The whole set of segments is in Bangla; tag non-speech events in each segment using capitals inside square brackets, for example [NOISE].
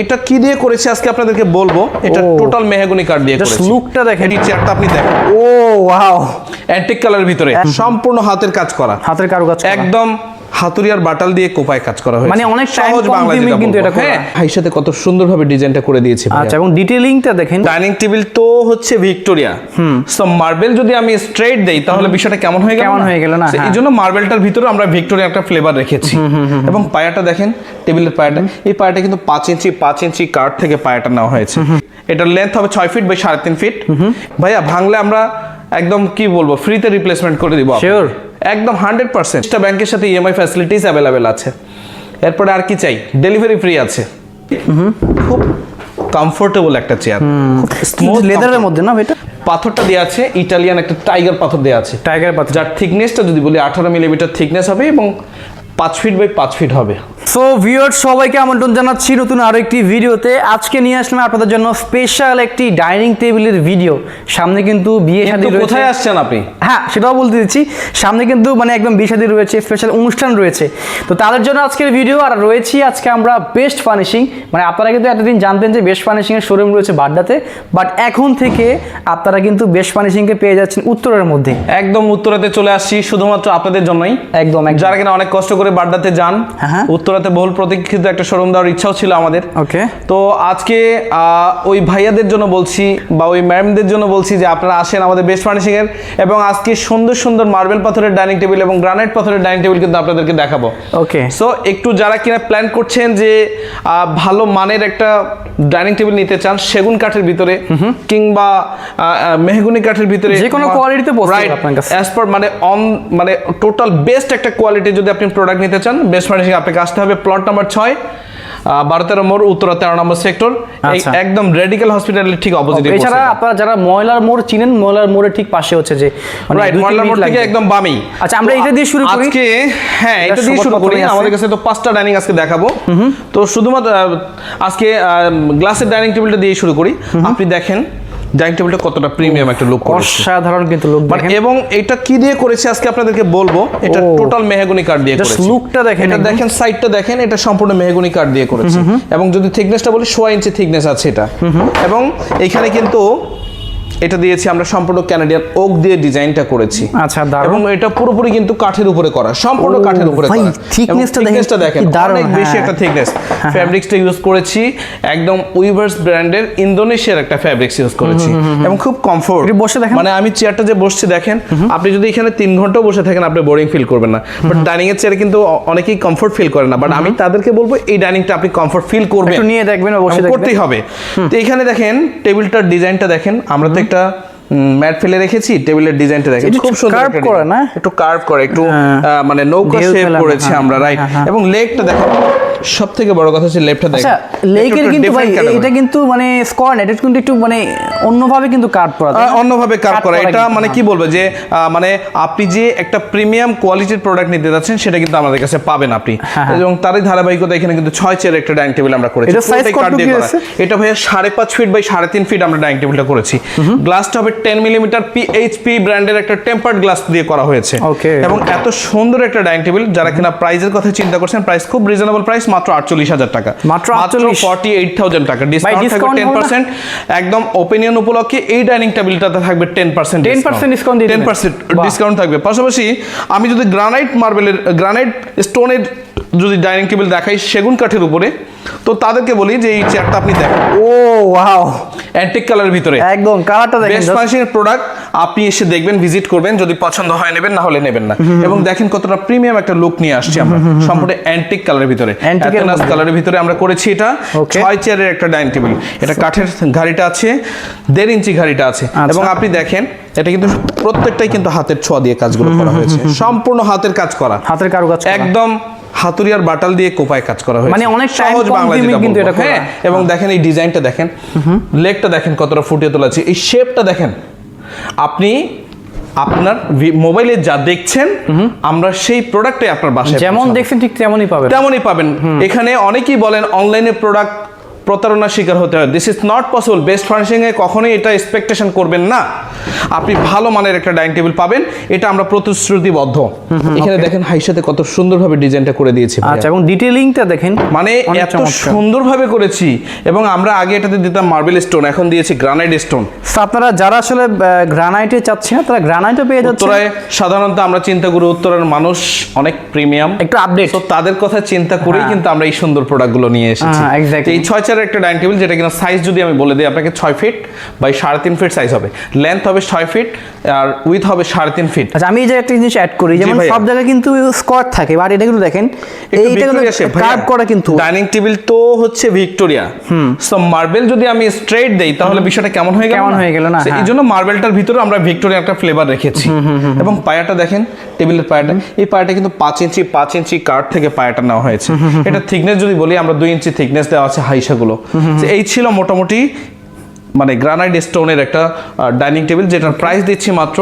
এটা কি দিয়ে করেছে আজকে আপনাদেরকে বলব? এটা টোটাল মেহগনি কাঠ দিয়ে করেছে। লুকটা দেখেন। এই চেয়ারটা আপনি দেখেন। ও ওয়াও অ্যান্টিক কালার ভিতরে। সম্পূর্ণ হাতের কাজ করা। হাতের কারুকাজ করা। একদম হাতুরিয়ার বাটাল দিয়ে কোপায় কাজ করা হয়েছে। মানে অনেক সহজ বাংলা কিন্তু এটা করা। হ্যাঁ ভাইয়ের সাথে কত সুন্দরভাবে ডিজাইনটা করে দিয়েছি। আচ্ছা এবং ডিটেইলিংটা দেখেন। ডাইনিং টেবিল তো হচ্ছে ভিক্টোরিয়া। হুম। সো মার্বেল যদি আমি স্ট্রেট দেই তাহলে বিষয়টা কেমন হয়ে গেল কেমন হয়ে গেল না? এই হ্যাঁ। জন্য মার্বেলটার ভিতরে আমরা ভিক্টোরিয়া একটা ফ্লেভার রেখেছি। এবং পায়াটা দেখেন টেবিলের পায়াটা। এই পায়াটা কিন্তু পাঁচ ইঞ্চি পাঁচ ইঞ্চি কাঠ থেকে পায়াটা নেওয়া হয়েছে। এটার লেন্থ হবে ছয় ফিট বাই সাড়ে তিন ফিট ভাইয়া ভাঙলে আমরা একদম কি বলব ফ্রিতে রিপ্লেসমেন্ট করে দিব আপনাকে। একদম হান্ড্রেড পার্সেন্ট ব্যাংকের সাথে ইএমআই ফ্যাসিলিটিস অ্যাভেলেবেল আছে। এরপরে আর কি চাই? ডেলিভারি ফ্রি আছে। খুব কমফোর্টেবল একটা চেয়ার স্মুথ লেদারের মধ্যে না এটা? পাথরটা দেওয়া আছে ইটালিয়ান একটা টাইগার পাথর দেওয়া আছে। টাইগার পাথর। যার থিকনেসটা যদি বলি আঠারো মিলিমিটার থিকনেস হবে এবং পাঁচ ফিট বাই পাঁচ ফিট হবে। সো ভিউয়ার সবাইকে আমন্ত্রণ জানাচ্ছি নতুন আরও একটি ভিডিওতে। আজকে নিয়ে আসলাম আপনাদের জন্য স্পেশাল একটি ডাইনিং টেবিলের ভিডিও সামনে কিন্তু বিয়ে শাদী কোথায় আসছেন আপনি? হ্যাঁ সেটাও বলতে দিচ্ছি। সামনে কিন্তু মানে একদম বিয়ে শাদী রয়েছে স্পেশাল অনুষ্ঠান রয়েছে। তো তাদের জন্য আজকের ভিডিও আর রয়েছি আজকে আমরা বেস্ট ফার্নিশিং মানে আপনারা কিন্তু এতদিন জানতেন যে বেস্ট ফার্নিশিং এর শোরুম রয়েছে বাড্ডাতে। বাট এখন থেকে আপনারা কিন্তু বেস্ট ফার্নিশিংকে পেয়ে যাচ্ছেন উত্তরের মধ্যে। একদম উত্তরাতে চলে আসছি শুধুমাত্র আপনাদের জন্যই। একদম একদম। যারা কিনা অনেক কষ্ট করে বাড্ডাতে যান। হ্যাঁ, হ্যাঁ। উত্তরাতে বহুল প্রতীক্ষিত একটা শোরুম দেওয়ার ইচ্ছাও ছিল আমাদের। ওকে। তো আজকে ওই ভাইয়াদের জন্য বলছি বা ওই ম্যামদের জন্য বলছি যে আপনারা আসেন আমাদের বেস্ট ফার্নিশিং এর এবং আজকে সুন্দর সুন্দর মার্বেল পাথরের ডাইনিং টেবিল এবং গ্রানাইট পাথরের ডাইনিং টেবিল কিন্তু আপনাদেরকে দেখাবো। ওকে। সো একটু যারা কিনা প্ল্যান করছেন যে আহ, ভালো মানের একটা ডাইনিং টেবিল নিতে চান সেগুন কাঠের ভিতরে কিংবা মেহগুনি কাঠের ভিতরে যে কোনো quality তে পৌঁছে আপনার কাছে। অ্যাজ পার মানে অন মানে টোটাল বেস্ট একটা কোয়ালিটি যদি আপনি প্রোডাক্ট নিতে চান বেস্ট ফার্নিশিং আপনাকে আসতে হবে প্লট নাম্বার ছয় বারো তেরো মোড় উত্তরা তেরো নম্বর সেক্টর আচ্ছা। একদম রেডিক্যাল হসপিটালের ঠিক অপোজিটে এছাড়া আপনারা যারা ময়লার মোড় চিনেন ময়লার মোড়ের ঠিক পাশে হচ্ছে যে মানে রাইট মল্লার মোড় থেকে একদম বামেই আচ্ছা, আমরা এটা দিয়ে শুরু করি। আজকে হ্যাঁ এটা দিয়ে শুরু করি। আমাদের কাছে তো পাঁচটা ডাইনিং আজকে দেখাবো। তো শুধুমাত্র আজকে গ্লাসের ডাইনিং টেবিলটা দিয়ে শুরু করি। আপনি দেখেন ডাইনিং টেবিলটা কতটা প্রিমিয়াম একটা লুক করেছে? অসাধারণ কিন্তু লোক মানে দেখেন। এবং এটা কি দিয়ে করেছে আজকে আপনাদেরকে বলব? এটা টোটাল মেহগনি কাঠ দিয়ে করেছে। লুকটা দেখেন এটা দেখেন সাইডটা দেখেন এটা সম্পূর্ণ মেহগনি কাঠ দিয়ে করেছে। এবং যদি থিকনেসটা বলি সোয়া ইঞ্চি থিকনেস আছে এটা। এবং এখানে কিন্তু এটা দিয়েছি আমরা সম্পূর্ণ ক্যানাডিয়ান ওক দিয়ে ডিজাইনটা করেছি। আচ্ছা দারুণ। এবং এটা পুরোপুরি কিন্তু কাঠের উপরে করা সম্পূর্ণ কাঠের উপরে করা। thickness টা দেখেন, দেখেন দারুণ, অনেক বেশি হ্যাঁ। একটা থিকনেস ফ্যাব্রিক্সটা ইউজ করেছি একদম উইভার্স ব্র্যান্ডের ইন্দোনেশিয়ার একটা ফ্যাব্রিক্স ইউজ করেছি। এবং খুব কমফোর্ট বসে দেখেন। মানে আমি চেয়ারটা যে বসছি দেখেন আপনি যদি এখানে তিন ঘন্টাও বসে থাকেন আপনি বোরিং ফিল করবেন না। বাট ডাইনিং এর চেয়ারে কিন্তু অনেকেই কমফোর্ট ফিল করে না। বাট আমি তাদেরকে বলব এই ডাইনিংটা আপনি কমফোর্ট ফিল করবেন। একটু নিয়ে দেখবেন অবশ্যই করতেই হবে। তো এখানে দেখেন টেবিলটার ডিজাইনটা দেখেন আমরা তো একটা ম্যাট ফেলে রেখেছি টেবিলের ডিজাইনটা দেখেন খুব সুন্দর কার্ভ করা না? একটু কার্ভ করে একটু হ্যাঁ। মানে নৌকা শেপ করেছি হ্যাঁ, আমরা রাইট হ্যাঁ। এবং লেগটা দেখেন সব থেকে বড় কথা হচ্ছে লেফটটা দেখেন। আচ্ছা লেকের কিন্তু ভাই এটা কিন্তু মানে স্কোয়ার এটা কিন্তু একটু মানে অন্যভাবে কিন্তু কাট করা অন্যভাবে কাট করা এটা মানে হ্যাঁ। কি বলব যে মানে আপনি যে একটা প্রিমিয়াম কোয়ালিটির প্রোডাক্ট নিতে যাচ্ছেন সেটা কিন্তু আমাদের কাছে পাবেন আপনি। হ্যাঁ, হ্যাঁ। এবং তারই ধারাবাহিকতা এখানে কিন্তু ছয় চেয়ার একটা ডাইনিং টেবিল আমরা করেছি। এটা পুরোটাই কাঠ দিয়ে আছে? এটা ভাইয়া সাড়ে পাঁচ ফিট বাই সাড়ে তিন ফিট আমরা ডাইনিং টেবিলটা করেছি। গ্লাসটা হবে টেন মিলিমিটার পিএইচপি ব্র্যান্ডের একটা টেম্পার্ড গ্লাস দিয়ে করা হয়েছে। এবং এত সুন্দর একটা ডাইনিং টেবিল যারা কিনা প্রাইসের কথা চিন্তা করছেন প্রাইস খুব রিজনেবল প্রাইস মাত্র আটচল্লিশ হাজার টাকা। মাত্র 48 ফর্টি এইট থাউজেন্ড টাকা। ডিসকাউন্ট থাকবে টেন পার্সেন্ট একদম ওপিনিয়ন উপলক্ষে এই ডাইনিং টেবিলটাতে থাকবে ten percent ten percent discount ten. Percent discount থাকবে। পাশাপাশি আমি যদি গ্রানাইট মার্বেলের গ্রানাইট স্টোনের যদি ডাইনিং টেবিল দেখাই সেগুন কাঠের উপরে তো তাদেরকে বলি যে এই চেয়ারটা আপনি দেখেন। ও ওয়াও অ্যান্টিক কালারের ভিতরে। একদম কালারটা দেখেন বেস্ট ফার্নিশিং প্রোডাক্ট আপনি এসে দেখবেন ভিজিট করবেন যদি পছন্দ হয় নেবেন না হলে নেবেন না। এবং দেখেন কতটা প্রিমিয়াম একটা লুক নিয়ে আসছে আমরা। সম্পূর্ণ অ্যান্টিক কালারের ভিতরে। এর কালারের ভিতরে আমরা করেছি এটা। ছয় চেয়ারের একটা ডাইনিং টেবিল এটা কাঠের ঘাড়িটা আছে দেড় ইঞ্চি ঘাড়িটা আছে। আচ্ছা। এবং আপনি দেখেন এটা কিন্তু প্রত্যেকটাই কিন্তু হাতের ছোঁয়া দিয়ে কাজগুলো করা হয়েছে। সম্পূর্ণ হাতের কাজ করা। হাতের কারুকাজ করা। একদম হাতুরিয়ার বাটাল দিয়ে কোপায় কাজ করা হয়েছে। মানে অনেক সহজ বাংলাদেশি কিন্তু এটা হ্যাঁ এবং দেখেন এই ডিজাইনটা দেখেন। লেগটা দেখেন কতটা ফুটিয়ে তোলা আছে এই শেপটা দেখেন। আপনি আপনার মোবাইলে যা দেখছেন আমরা সেই প্রোডাক্টে আপনার বাসায় যেমন দেখছেন ঠিক তেমনই পাবেন। তেমনই পাবেন। এখানে অনেকেই বলেন অনলাইনে প্রোডাক্ট প্রতারণার শিকার হতে হয়। This is not possible best ফার্নিশিংয়ে কখনোই এটা এক্সপেকটেশন করবেন না। আপনি ভালো মানের একটা ডাইনিং টেবিল পাবেন। এটা আমরা প্রতিশ্রুতিবদ্ধ। এখানে দেখেন হাইসাতে কত সুন্দরভাবে ডিজাইনটা করে দিয়েছি। আচ্ছা এবং ডিটেলিংটা দেখেন মানে এত সুন্দরভাবে করেছি এবং আমরা আগে এটাতে দিতাম মার্বেল স্টোন এখন দিয়েছি গ্রানাইট স্টোন আপনারা যারা আসলে গ্রানাইটে চাচ্ছেন তারা গ্রানাইটও পেয়ে যাচ্ছে উত্তরায় সাধারণত আমরা চিন্তা করি উত্তরের মানুষ অনেক প্রিমিয়াম একটু আপডেট তো তাদের কথা চিন্তা করেই কিন্তু আমরা এই সুন্দর প্রোডাক্টগুলো নিয়ে এসেছি। হ্যাঁ, এই ছয় চারের একটা ডাইনিং টেবিল যেটা কিনা সাইজ যদি আমি বলে দিই আপনাকে ছয় ফিট বাই সাড়ে তিন ফিট সাইজ হবে। লেন্থ হবে ছয় ফিট আর উইথ হবে সাড়ে তিন ফিট আচ্ছা আমি যে একটা জিনিস অ্যাড করি যেমন সব জায়গায় কিন্তু স্কোয়ার থাকে বাট এটা কিন্তু দেখেন এইটা কিন্তু কার্ভ করা কিন্তু ডাইনিং টেবিল তো হচ্ছে ভিক্টোরিয়া। সো মার্বেল যদি আমি স্ট্রেট দেই তাহলে বিষয়টা কেমন হয়ে গেল কেমন হয়ে গেল না? এই হ্যাঁ। জন্য মার্বেলটার ভিতরে আমরা ভিক্টোরিয়া একটা ফ্লেভার রেখেছি। এবং পায়াটা দেখেন টেবিলের পায়াটা এই পায়াটা কিন্তু পাঁচ ইঞ্চি পাঁচ ইঞ্চি কাঠ থেকে পায়াটা নেওয়া হয়েছে। এটা থিকনেস যদি বলি আমরা দুই ইঞ্চি থিকনেস দেওয়া আছে হাইসাগুলো So, এই ছিল মোটামুটি মানে গ্রানাইট স্টোনের একটা ডাইনিং টেবিল যেটার প্রাইস দিচ্ছি মাত্র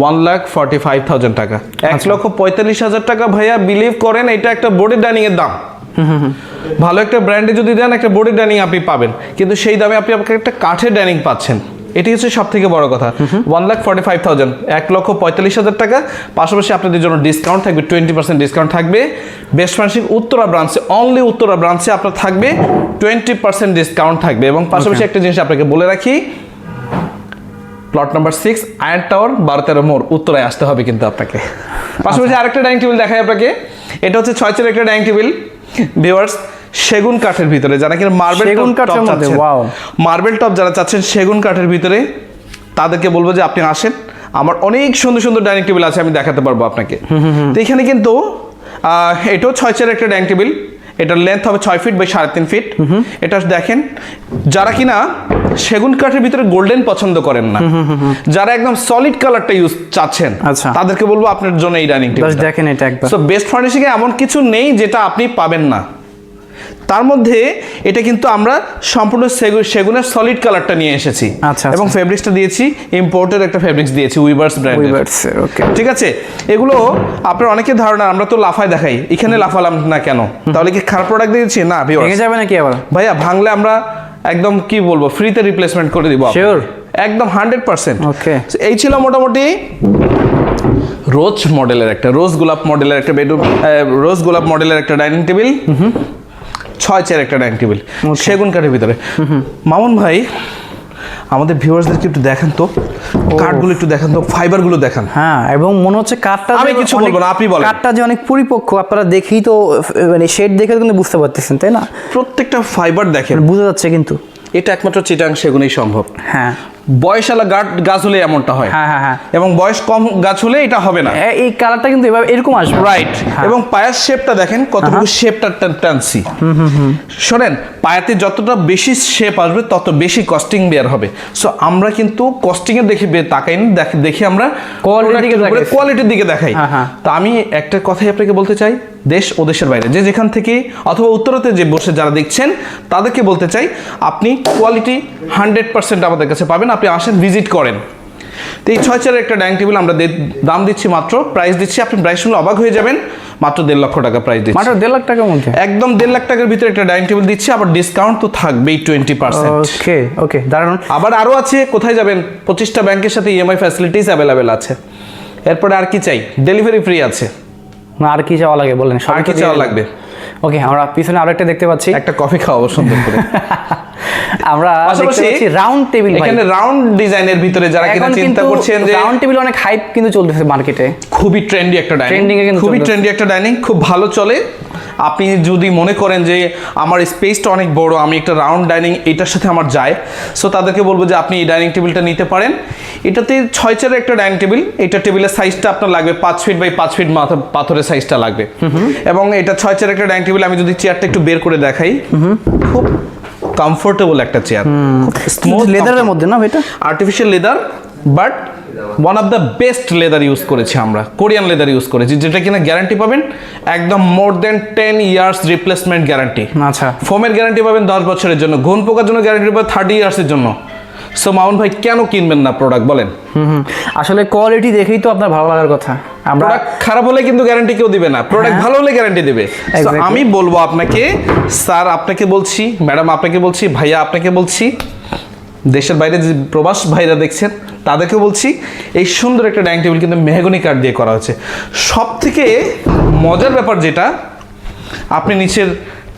one lakh forty five thousand টাকা। এক আচ্ছা। লক্ষ পঁয়তাল্লিশ হাজার টাকা ভাইয়া বিলিভ করেন এটা একটা বোর্ডের ডাইনিং এর দাম। ভালো একটা ব্র্যান্ডে যদি দেন একটা বোর্ডের ডাইনিং আপনি পাবেন। কিন্তু সেই দামে আপনি আপনাকে একটা কাঠের ডাইনিং পাচ্ছেন। এটি হচ্ছে সব থেকে বড় কথা। One lakh forty five thousand এক লক্ষ পঁয়তাল্লিশ হাজার টাকা। পাশাপাশি আপনাদের জন্য ডিসকাউন্ট থাকবে টোয়েন্টি পার্সেন্ট ডিসকাউন্ট থাকবে। বেস্ট ফার্নিশিং উত্তরা ব্রাঞ্চে অনলি উত্তরা ব্রাঞ্চে আপনার থাকবে টোয়েন্টি পার্সেন্ট ডিসকাউন্ট থাকবে। এবং পাশাপাশি একটা জিনিস আপনাকে বলে রাখি plot number six Ion tower বারো তেরো মোড় উত্তরায় আসতে হবে কিন্তু আপনাকে। পাশাপাশি আরেকটা ডাইনিং টেবিল দেখাই আপনাকে। এটা হচ্ছে ছয় চার একটা ডাইনিং টেবিল ভিউয়ার্স সেগুন কাঠের ভিতরে যারা কিনা মার্বেল টপ চাচ্ছেন। মার্বেল টপ যারা চাচ্ছেন সেগুন কাঠের ভিতরে তাদেরকে বলব যে আপনি আসেন। আমার অনেক সুন্দর সুন্দর ডাইনিং টেবিল আছে আমি দেখাতে পারব আপনাকে। তো এখানে কিন্তু এটাও ছয় চের একটা ডাইনিং টেবিল। এটার লেন্থ হবে ছয় ফিট বাই সাড়ে তিন ফিট এটা দেখেন যারা কিনা সেগুন কাঠের ভিতরে গোল্ডেন পছন্দ করেন না যারা একদম সলিড কালারটা ইউজ চাচ্ছেন আচ্ছা। তাদেরকে বলব আপনার জন্য এই ডাইনিং টেবিল দেখেন এটা একবার। সো বেস্ট ফার্নিশিং এ এমন কিছু নেই যেটা আপনি পাবেন না। তার মধ্যে এটা কিন্তু আমরা সম্পূর্ণ সেগু- সেগুনের সলিড কালারটা নিয়ে এসেছি। আচ্ছা, এবং আচ্ছা। ফেব্রিক্সটা দিয়েছি ইম্পোর্টেড একটা ফেব্রিক্স দিয়েছি উইভার্স ব্র্যান্ডের ওকে ঠিক আছে? এগুলো আপনার অনেকের ধারণা আমরা তো লাফায় দেখাই এখানে লাফালাম না কেন? তাহলে কি খারাপ প্রোডাক্ট দিয়েছি? না। ভেঙে যাবে নাকি আবার? ভাইয়া ভাঙলে আমরা একদম কি বলব ফ্রিতে রিপ্লেসমেন্ট করে দিব। Sure? একদম হান্ড্রেড পার্সেন্ট Okay. এই ছিল মোটামুটি রোজ মডেলের একটা রোজ গোলাপ মডেলের একটা বেডরুম রোজ গোলাপ মডেলের একটা ডাইনিং টেবিল ছয় চেয়ার একটা ডাইনিং টেবিল সেগুন কাঠের ভিতরে। মামুন ভাই আমাদের ভিউয়ার্সদেরকে একটু দেখান তো। কাঠগুলো একটু দেখান তো ফাইবারগুলো দেখান। হ্যাঁ এবং মনে হচ্ছে কাঠটা আমি কিছু বলব না, আপনি বলেন। কাঠটা যে অনেক পরিপক্ক আপনারা দেখেই তো মানে শেড দেখে কিন্তু বুঝতে পারতেছেন তাই না? প্রত্যেকটা ফাইবার দেখেন। মানে বোঝা যাচ্ছে কিন্তু। এটা একমাত্র চিটাং সেগুনেই সম্ভব। হ্যাঁ। বয়সালা গাছ গাছ হলে এমনটা হয়। হ্যাঁ হ্যাঁ হ্যাঁ। এবং বয়স কম গাছ হলে এটা হবে না। এই কালারটা কিন্তু এভাবে এরকম আসবে। রাইট হ্যাঁ। এবং পায়ের শেপটা দেখেন কতটুকু শেপটা টানছি। শোনেন পায়াতে যতটা বেশি শেপ আসবে তত বেশি কস্টিং বের হবে। সো আমরা কিন্তু কস্টিং এর দেখে তাকাই না দেখি আমরা। কোয়ালিটির দিকে দেখাই। হ্যাঁ। তা আমি একটা কথাই আপনাকে বলতে চাই দেশ ও দেশের বাইরে। যে যেখান থেকে অথবা উত্তরাতে যে বসে যারা দেখছেন তাদেরকে বলতে চাই আপনি কোয়ালিটি হান্ড্রেড পার্সেন্ট আমাদের কাছে পাবেন। আপনি আসেন ভিজিট করেন তো এই ছয় চারের একটা ডাইনিং টেবিল আমরা দাম দিচ্ছি মাত্র প্রাইস দিচ্ছি আপনি প্রাইস শুনলে অবাক হয়ে যাবেন মাত্র দেড় লক্ষ টাকা প্রাইস দিচ্ছি। মাত্র দেড় লাখ টাকার মধ্যে? একদম দেড় লাখ টাকার ভিতরে একটা ডাইনিং টেবিল দিচ্ছি আবার ডিসকাউন্ট তো থাকবেই টোয়েন্টি পার্সেন্ট ওকে ওকে দাঁড়ান আবার আরও আছে কোথায় যাবেন? পঁচিশটা ব্যাংকের সাথে ইএমআই ফ্যাসিলিটিস অ্যাভেলেবেল আছে। এরপরে আর কি চাই? ডেলিভারি ফ্রি আছে। না আর কি চাওয়া লাগে বলেন? আর কি চাওয়া লাগবে? ওকে আমরা পিছনে আরেকটা দেখতে পাচ্ছি। একটা কফি খাওয়াবো সুন্দর করে। [LAUGHS] আমরা দেখতে রাউন্ড টেবিল এখানে রাউন্ড ডিজাইনের ভিতরে যারা কিনা চিন্তা করছেন যে রাউন্ড টেবিল অনেক হাইপ কিন্তু চলতেছে মার্কেটে খুবই ট্রেন্ডি একটা ডাইনিং খুবই ট্রেন্ডি একটা ডাইনিং খুব ভালো চলে। আপনি যদি মনে করেন যে আমার স্পেসটা অনেক বড় আমি একটা রাউন্ড ডাইনিং এটার সাথে আমার যায় সো তাদেরকে বলব যে আপনি এই ডাইনিং টেবিলটা নিতে পারেন। এটাতে ছয় চেয়ারের একটা ডাইনিং টেবিল এটা টেবিলের সাইজটা আপনার লাগবে পাঁচ ফিট বাই পাঁচ ফিট মাথা পাথরের সাইজটা লাগবে। এবং এটা ছয় চেয়ারের একটা ডাইনিং টেবিল আমি যদি চেয়ারটা একটু বের করে দেখাই। খুব কমফোর্টেবল একটা চেয়ার স্মুথ লেদারের মধ্যে না এটা artificial leather but one of the best leather use করেছি আমরা। কোরিয়ান লেদার ইউজ করেছি যেটা কিনা গ্যারান্টি পাবেন একদম more than ten years replacement guarantee আচ্ছা। ফোমের গ্যারান্টি পাবেন দশ বছরের জন্য ঘুন পোকার জন্য গ্যারান্টি পাবেন থার্টি ইয়ার্সের জন্য। সো মাউন্ট ভাই কেন কিনবেন না প্রোডাক্ট বলেন? আসলে কোয়ালিটি দেখেই তো আপনার ভালো লাগার কথা। আমরা খারাপ হলে কিন্তু গ্যারান্টি কেউ দিবে না। প্রোডাক্ট ভালো হলে গ্যারান্টি দিবে। হ্যাঁ। আমি বলব আপনাকে স্যার আপনাকে বলছি ম্যাডাম আপনাকে বলছি ভাইয়া আপনাকে বলছি দেশের বাইরে যে প্রবাস ভাইরা দেখছেন তাদেরকে বলছি এই সুন্দর একটা ডাইনিং টেবিল কিন্তু মেহগনি কাঠ দিয়ে করা হয়েছে। সব থেকে মজার ব্যাপার যেটা আপনি নিচের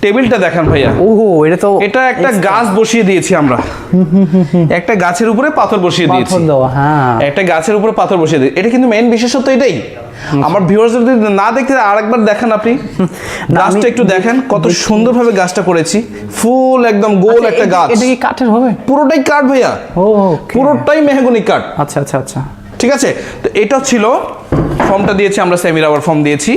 টেবিলটা দেখান ভাইয়া। ওহো এটা তো এটা একটা গাছ বসিয়ে দিয়েছি আমরা। [LAUGHS] একটা গাছের উপরে পাথর বসিয়ে দিয়েছি। হ্যাঁ। একটা গাছের উপরে পাথর বসিয়ে দিই এটা কিন্তু মেন বিশেষত্ব এটাই। আমার ভিউয়ার্স যদি না দেখতে আরেকবার দেখেন আপনি। গাছটা একটু দেখেন কত সুন্দরভাবে গাছটা করেছি। ফুল একদম গোল একটা গাছ। এটা কি কাঠের হবে? পুরোটাই কাঠ ভাইয়া। ও পুরোটাই মেহগনি কাঠ। আচ্ছা আচ্ছা আচ্ছা। ঠিক আছে? তো এটা ছিল ফর্মটা দিয়েছি আমরা সেমি রাবার ফর্ম দিয়েছি।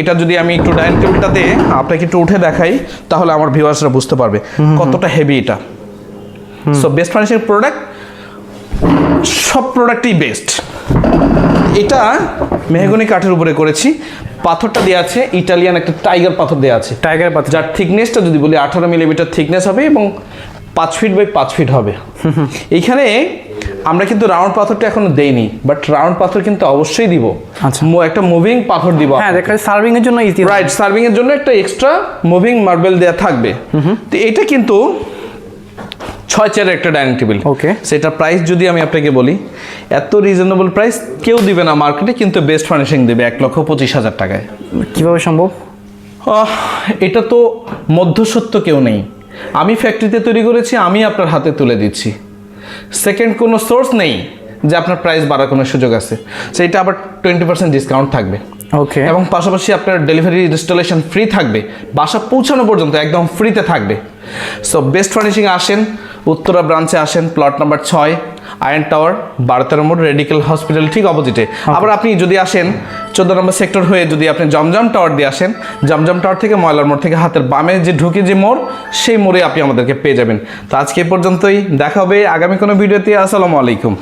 এটা যদি আমি একটু ডাইনিং টেবিলটাতে আপনাকে একটু উঠে দেখাই তাহলে আমার ভিউয়ার্সরা বুঝতে পারবে কতটা হেভি এটা। সো বেস্ট ফার্নিশিং প্রোডাক্ট সব প্রোডাক্টই বেস্ট এটা মেহগনি কাঠের উপরে করেছি। পাথরটা দেওয়া আছে ইটালিয়ান একটা টাইগার পাথর দেওয়া আছে। টাইগার পাথর। যার থিকনেসটা যদি বলি আঠারো মিলিমিটার থিকনেস হবে এবং পাঁচ ফিট বাই পাঁচ ফিট হবে। এইখানে আমরা কিন্তু রাউন্ড পাথরটা এখনও দেইনি বাট রাউন্ড পাথর কিন্তু অবশ্যই দিব। আচ্ছা। একটা মুভিং পাথর দিব হ্যাঁ দেখা সার্ভিং এর জন্য ইজি রাইট সার্ভিং এর জন্য একটা এক্সট্রা মুভিং মার্বেল দেওয়া থাকবে। তো এটা কিন্তু ছয় চেয়ারের একটা ডাইনিং টেবিল ওকে সেটা প্রাইস যদি আমি আপনাকে বলি এত রিজনেবল প্রাইস কেউ দিবে না মার্কেটে কিন্তু বেস্ট ফার্নিশিং দেবে এক লক্ষ পঁচিশ হাজার টাকায়। কীভাবে সম্ভব? এটা তো মধ্যসত্ত্ব কেউ নেই। আমি ফ্যাক্টরিতে তৈরি করেছি আমি আপনার হাতে তুলে দিচ্ছি। সেকেন্ড কোনো সোর্স নেই যে আপনার প্রাইস বাড়ার কোনো সুযোগ আছে। সেইটা আবার টোয়েন্টি পার্সেন্ট ডিসকাউন্ট থাকবে। ওকে এবং পাশাপাশি আপনার ডেলিভারি ইনস্টলেশন ফ্রি থাকবে। বাসা পৌঁছানো পর্যন্ত একদম ফ্রিতে থাকবে। সো বেস্ট ফার্নিশিং আসেন উত্তরা ব্রাঞ্চে আসেন প্লট নাম্বার ছয়। আয়ন টাওয়ার বারো তেরো মোড় রেডিকেল হসপিটাল ঠিক অপোজিটে। আবার আপনি যদি আসেন চোদ্দ নম্বর সেক্টর হয়ে যদি আপনি জমজম টাওয়ার দিয়ে আসেন জমজম টাওয়ার থেকে ময়লার মোড় থেকে হাতের বামে যে ঢুকে যে মোড় সেই মোড়ে আপনি আমাদেরকে পেয়ে যাবেন। তো আজকে পর্যন্তই দেখা হবে আগামী কোনো ভিডিওতে আসসালামু আলাইকুম।